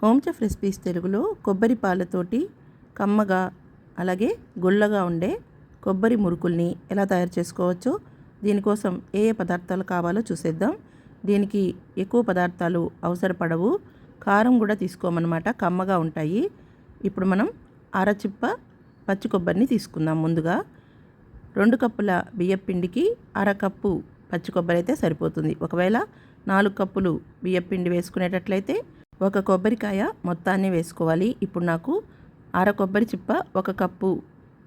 Home chef recipes తెలుగులో కొబ్బరి పాలతోటి కమ్మగా అలాగే గుల్లగా ఉండే కొబ్బరి మురుకుల్ని ఎలా తయారు చేసుకోవచ్చో దీనికోసం ఏ ఏ పదార్థాలు కావాలో చూసేద్దాం. దీనికి ఎక్కువ పదార్థాలు అవసరపడవు కారం కూడా తీసుకోమన్నమాట కమ్మగా ఉంటాయి. ఇప్పుడు మనం అరచిప్ప పచ్చి కొబ్బరిని తీసుకుందాం ముందుగా. రెండు కప్పుల బియ్యం పిండికి అరకప్పు పచ్చి కొబ్బరి అయితే సరిపోతుంది. ఒకవేళ నాలుగు కప్పులు బియ్యం పిండి వేసుకునేటట్లయితే ఒక కొబ్బరికాయ మొత్తాన్ని వేసుకోవాలి. ఇప్పుడు నాకు అర కొబ్బరి చిప్ప ఒక కప్పు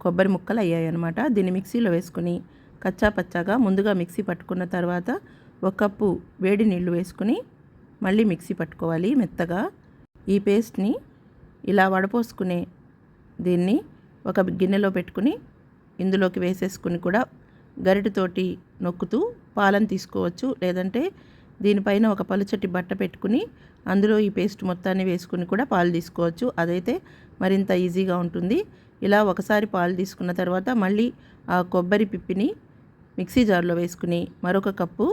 కొబ్బరి ముక్కలు అయ్యాయి అనమాట దీన్ని మిక్సీలో వేసుకుని కచ్చా పచ్చాగా ముందుగా మిక్సీ పట్టుకున్న తర్వాత ఒక కప్పు వేడి నీళ్ళు వేసుకుని మళ్ళీ మిక్సీ పట్టుకోవాలి మెత్తగా. ఈ పేస్ట్ని ఇలా వడపోసుకునే దీన్ని ఒక గిన్నెలో పెట్టుకుని ఇందులోకి వేసేసుకుని కూడా గరిటతోటి నొక్కుతూ పాలను తీసుకోవచ్చు. లేదంటే దీనిపైన ఒక పలుచటి బట్ట పెట్టుకుని అందులో ఈ పేస్ట్ మొత్తాన్ని వేసుకుని కూడా పాలు తీసుకోవచ్చు. అదైతే మరింత ఈజీగా ఉంటుంది. ఇలా ఒకసారి పాలు తీసుకున్న తర్వాత మళ్ళీ ఆ కొబ్బరి పిప్పిని మిక్సీ జార్లో వేసుకుని మరొక కప్పు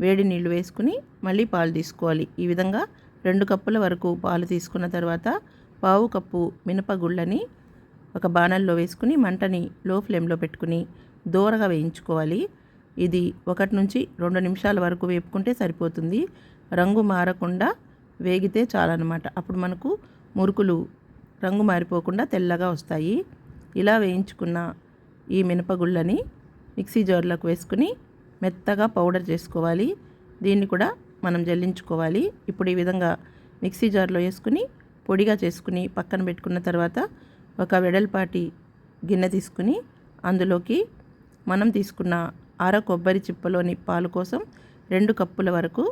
వేడి నీళ్ళు వేసుకుని మళ్ళీ పాలు తీసుకోవాలి. ఈ విధంగా రెండు కప్పుల వరకు పాలు తీసుకున్న తర్వాత పావు కప్పు మినపగుళ్ళని ఒక బాణల్లో వేసుకుని మంటని లో ఫ్లేమ్లో పెట్టుకుని దూరగా వేయించుకోవాలి. ఇది ఒకటి నుంచి రెండు నిమిషాల వరకు వేపుకుంటే సరిపోతుంది. రంగు మారకుండా వేగితే చాలన్నమాట. అప్పుడు మనకు మురుకులు రంగు మారిపోకుండా తెల్లగా వస్తాయి. ఇలా వేయించుకున్న ఈ మినపగుళ్ళని మిక్సీ జార్లోకి వేసుకుని మెత్తగా పౌడర్ చేసుకోవాలి. దీన్ని కూడా మనం జల్లించుకోవాలి. ఇప్పుడు ఈ విధంగా మిక్సీ జార్లో వేసుకుని పొడిగా చేసుకుని పక్కన పెట్టుకున్న తర్వాత ఒక వెడల్పాటి గిన్నె తీసుకుని అందులోకి మనం తీసుకున్న అర కొబ్బరి చిప్పలోని పాలు కోసం రెండు కప్పుల వరకు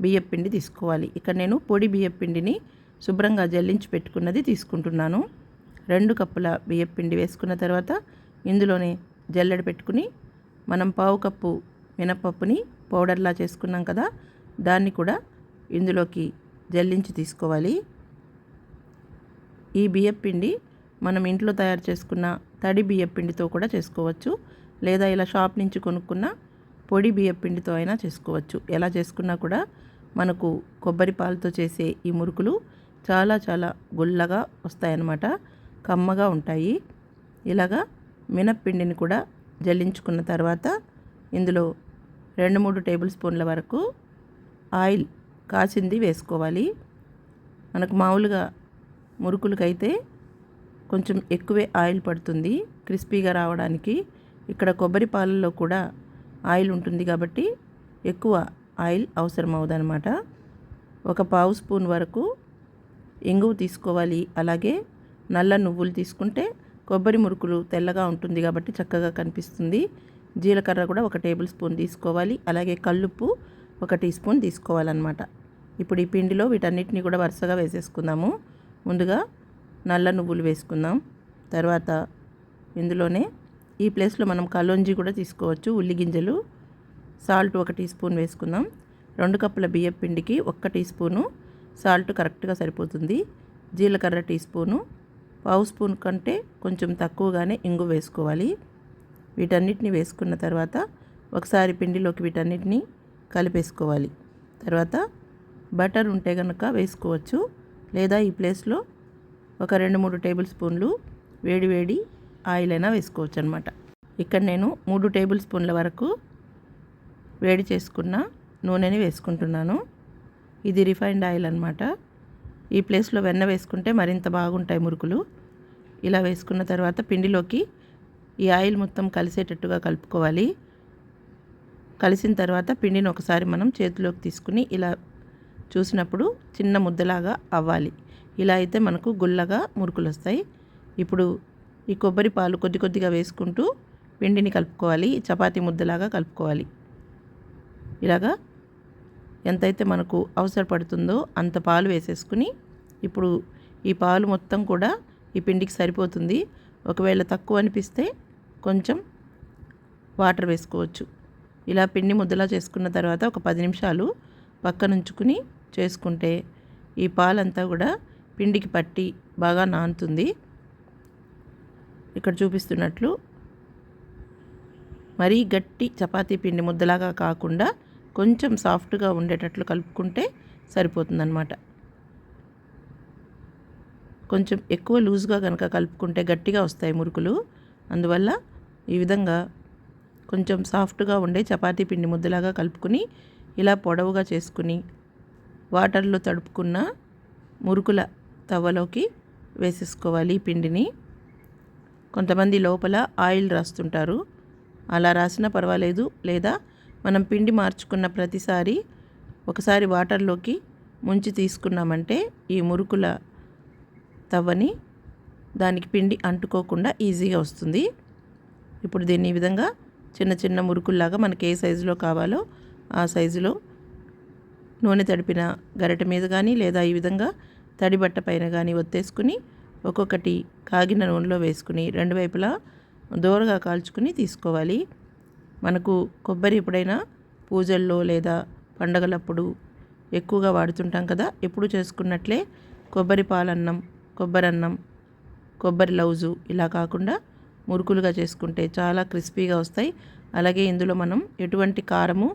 బియ్యపిండి తీసుకోవాలి. ఇక్కడ నేను పొడి బియ్యపిండిని శుభ్రంగా జల్లించి పెట్టుకున్నది తీసుకుంటున్నాను. రెండు కప్పుల బియ్యపిండి వేసుకున్న తర్వాత ఇందులోనే జల్లెడ పెట్టుకుని మనం పావు కప్పు మినపప్పుని పౌడర్లా చేసుకున్నాం కదా దాన్ని కూడా ఇందులోకి జల్లించి తీసుకోవాలి. ఈ బియ్యపిండి మనం ఇంట్లో తయారు చేసుకున్న తడి బియ్యపిండితో కూడా చేసుకోవచ్చు. లేదా ఇలా షాప్ నుంచి కొనుక్కున్న పొడి బియ్యపిండితో అయినా చేసుకోవచ్చు. ఎలా చేసుకున్నా కూడా మనకు కొబ్బరి పాలతో చేసే ఈ మురుకులు చాలా చాలా గుల్లగా వస్తాయన్నమాట. కమ్మగా ఉంటాయి. ఇలాగా మినప్పిండిని కూడా జల్లించుకున్న తర్వాత ఇందులో రెండు మూడు టేబుల్ స్పూన్ల వరకు ఆయిల్ కాచింది వేసుకోవాలి. మనకు మామూలుగా మురుకులకైతే కొంచెం ఎక్కువే ఆయిల్ పడుతుంది. క్రిస్పీగా రావడానికి ఇక్కడ కొబ్బరి పాలల్లో కూడా ఆయిల్ ఉంటుంది కాబట్టి ఎక్కువ ఆయిల్ అవసరం అవుదనమాట ఒక పావు స్పూన్ వరకు ఇంగువ తీసుకోవాలి. అలాగే నల్ల నువ్వులు తీసుకుంటే కొబ్బరి మురుకులు తెల్లగా ఉంటుంది కాబట్టి చక్కగా కనిపిస్తుంది. జీలకర్ర కూడా ఒక టేబుల్ స్పూన్ తీసుకోవాలి. అలాగే కల్లుప్పు ఒక టీ స్పూన్ తీసుకోవాలన్నమాట. ఇప్పుడు ఈ పిండిలో వీటన్నిటిని కూడా వరుసగా వేసేసుకుందాము. ముందుగా నల్ల నువ్వులు వేసుకుందాం. తర్వాత ఇందులోనే ఈ ప్లేస్లో మనం కలోంజీ కూడా తీసుకోవచ్చు ఉల్లి గింజలు. సాల్ట్ ఒక టీ స్పూన్ వేసుకుందాం. రెండు కప్పుల బియ్యం పిండికి ఒక్క టీ స్పూను. సాల్ట్ కరెక్ట్గా సరిపోతుంది. జీలకర్ర టీ స్పూను. పావు స్పూన్ కంటే కొంచెం తక్కువగానే ఇంగు వేసుకోవాలి. వీటన్నిటిని వేసుకున్న తర్వాత ఒకసారి పిండిలోకి వీటన్నిటిని కలిపేసుకోవాలి. తర్వాత బటర్ ఉంటే కనుక వేసుకోవచ్చు. లేదా ఈ ప్లేస్లో ఒక రెండు మూడు టేబుల్ స్పూన్లు వేడి వేడి ఆయిల్ అయినా వేసుకోవచ్చు అనమాట ఇక్కడ నేను మూడు టేబుల్ స్పూన్ల వరకు వేడి చేసుకున్న నూనెని వేసుకుంటున్నాను. ఇది రిఫైన్డ్ ఆయిల్ అనమాట ఈ ప్లేస్లో వెన్న వేసుకుంటే మరింత బాగుంటాయి మురుకులు. ఇలా వేసుకున్న తర్వాత పిండిలోకి ఈ ఆయిల్ మొత్తం కలిసేటట్టుగా కలుపుకోవాలి. కలిసిన తర్వాత పిండిని ఒకసారి మనం చేతిలోకి తీసుకుని ఇలా చూసినప్పుడు చిన్న ముద్దలాగా అవ్వాలి. ఇలా అయితే మనకు గుల్లగా మురుకులు వస్తాయి ఇప్పుడు ఈ కొబ్బరి పాలు కొద్ది కొద్దిగా వేసుకుంటూ పిండిని కలుపుకోవాలి చపాతీ ముద్దలాగా కలుపుకోవాలి. ఇలాగా ఎంతైతే మనకు అవసరపడుతుందో అంత పాలు వేసేసుకుని ఇప్పుడు ఈ పాలు మొత్తం కూడా ఈ పిండికి సరిపోతుంది. ఒకవేళ తక్కువ అనిపిస్తే కొంచెం వాటర్ వేసుకోవచ్చు. ఇలా పిండి ముద్దలా చేసుకున్న తర్వాత ఒక పది నిమిషాలు పక్కనుంచుకుని చేసుకుంటే ఈ పాలంతా కూడా పిండికి పట్టి బాగా నానుతుంది. ఇక్కడ చూపిస్తున్నట్లు మరీ గట్టి చపాతీ పిండి ముద్దలాగా కాకుండా కొంచెం సాఫ్ట్గా ఉండేటట్లు కలుపుకుంటే సరిపోతుందన్నమాట. కొంచెం ఎక్కువ లూజ్గా కనుక కలుపుకుంటే గట్టిగా వస్తాయి మురుకులు. అందువల్ల ఈ విధంగా కొంచెం సాఫ్ట్గా ఉండే చపాతీ పిండి ముద్దలాగా కలుపుకుని ఇలా పొడవుగా చేసుకుని వాటర్లో తడుపుకున్న మురుకుల తవ్వలోకి వేసేసుకోవాలి ఈ పిండిని. కొంతమంది లోపల ఆయిల్ రాస్తుంటారు. అలా రాసినా పర్వాలేదు. లేదా మనం పిండి మార్చుకున్న ప్రతిసారి ఒకసారి వాటర్లోకి ముంచి తీసుకున్నామంటే ఈ మురుకుల తవ్వని దానికి పిండి అంటుకోకుండా ఈజీగా వస్తుంది. ఇప్పుడు దీన్ని ఈ విధంగా చిన్న చిన్న మురుకుల్లాగా మనకి ఏ సైజులో కావాలో ఆ సైజులో నూనె తడిపిన గరిట మీద కానీ లేదా ఈ విధంగా తడి బట్ట పైన కానీ ఒత్తేసుకుని ఒక్కొక్కటి కాగిన నూనెలో వేసుకుని రెండు వైపులా దూరగా కాల్చుకుని తీసుకోవాలి. మనకు కొబ్బరి ఎప్పుడైనా పూజల్లో లేదా పండగలప్పుడు ఎక్కువగా వాడుతుంటాం కదా ఎప్పుడు చేసుకున్నట్లే కొబ్బరి పాలన్నం కొబ్బరి అన్నం కొబ్బరి లౌజు ఇలా కాకుండా మురుకులుగా చేసుకుంటే చాలా క్రిస్పీగా వస్తాయి. అలాగే ఇందులో మనం ఎటువంటి కారము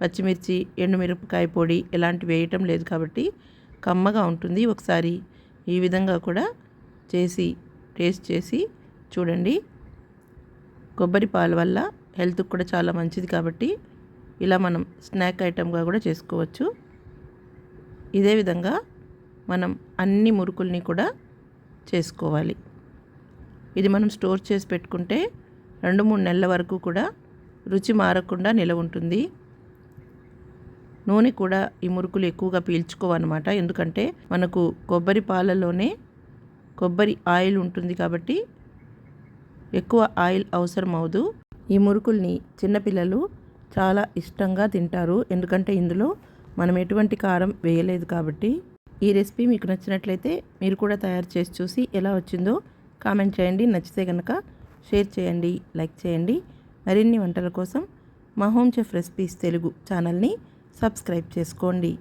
పచ్చిమిర్చి ఎండుమిరపకాయ పొడి ఇలాంటివి వేయటం లేదు కాబట్టి కమ్మగా ఉంటుంది. ఒకసారి ఈ విధంగా కూడా చేసి టేస్ట్ చేసి చూడండి. కొబ్బరి పాల వల్ల హెల్త్కి కూడా చాలా మంచిది కాబట్టి ఇలా మనం స్నాక్ ఐటెంగా కూడా చేసుకోవచ్చు. ఇదే విధంగా మనం అన్ని మురుకుల్ని కూడా చేసుకోవాలి. ఇది మనం స్టోర్ చేసి పెట్టుకుంటే రెండు మూడు నెలల వరకు కూడా రుచి మారకుండా నిలవ ఉంటుంది. నూనె కూడా ఈ మురుకులు ఎక్కువగా పీల్చుకోవన్నమాట. ఎందుకంటే మనకు కొబ్బరి పాలలోనే కొబ్బరి ఆయిల్ ఉంటుంది కాబట్టి ఎక్కువ ఆయిల్ అవసరం అవదు ఈ మురుకుల్ని చిన్నపిల్లలు చాలా ఇష్టంగా తింటారు. ఎందుకంటే ఇందులో మనం ఎటువంటి కారం వేయలేదు కాబట్టి. ఈ రెసిపీ మీకు నచ్చినట్లయితే మీరు కూడా తయారు చేసి చూసి ఎలా వచ్చిందో కామెంట్ చేయండి. నచ్చితే కనుక షేర్ చేయండి లైక్ చేయండి. మరిన్ని వంటల కోసం మా హోమ్ చెఫ్ రెసిపీస్ తెలుగు ఛానల్ని సబ్స్క్రైబ్ చేసుకోండి.